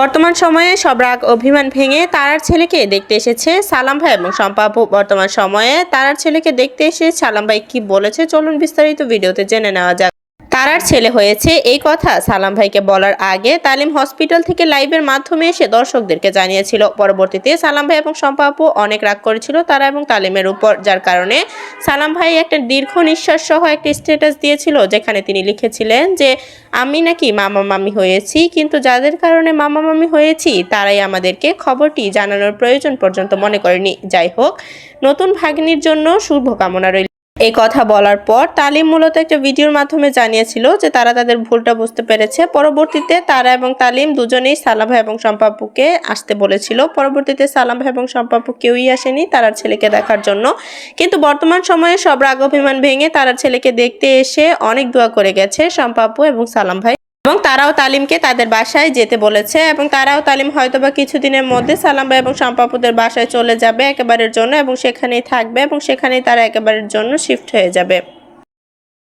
বর্তমান সময়ে সব রাগ, অভিমান ভেঙে তারার ছেলেকে দেখতে এসেছে সালাম ভাই এবং শম্পা বর্তমান সময়ে তারার ছেলেকে দেখতে এসে সালাম ভাই কি বলেছে চলুন বিস্তারিত ভিডিওতে জেনে নেওয়া যাক। তারার ছেলে হয়েছে, এই কথা সালাম ভাইকে বলার আগে তালিম হসপিটাল থেকে লাইভের মাধ্যমে এসে দর্শকদেরকে জানিয়েছিল। পরবর্তীতে সালাম ভাই এবং শম্পা আপু অনেক রাগ করেছিল তারা এবং তালিমের উপর, যার কারণে সালাম ভাই একটা দীর্ঘ নিঃশ্বাস সহ একটা স্ট্যাটাস দিয়েছিল যেখানে তিনি লিখেছিলেন যে, আমি নাকি মামা মামি হয়েছি, কিন্তু যাদের কারণে মামা মামি হয়েছি, তারাই আমাদেরকে খবরটি জানানোর প্রয়োজন পর্যন্ত মনে করেনি। যাই হোক, নতুন ভাগ্নির জন্য শুভকামনা রইল। এই কথা বলার পর তালিম মূলত একটা ভিডিওর মাধ্যমে জানিয়েছিল যে তারা তাদের ভুলটা বুঝতে পেরেছে। পরবর্তীতে তারা এবং তালিম দুজনেই সালাম ভাই এবং সম্পাপুকে আসতে বলেছিল। পরবর্তীতে সালাম ভাই এবং সম্পাপু কেউই আসেনি তারার ছেলেকে দেখার জন্য। কিন্তু বর্তমান সময়ে সব রাগ অভিমান ভেঙে তারার ছেলেকে দেখতে এসে অনেক দোয়া করে গেছে সম্পাপু এবং সালাম ভাই। এবং তারাও তালিমকে তাদের বাসায় যেতে বলেছে এবং তারাও তালিম হয়তো হয়তোবা কিছুদিনের মধ্যে সালাম ভাই এবং সম্পাপুদের বাসায় চলে যাবে একেবারের জন্য এবং সেখানেই থাকবে এবং সেখানেই তারা একেবারের জন্য শিফট হয়ে যাবে।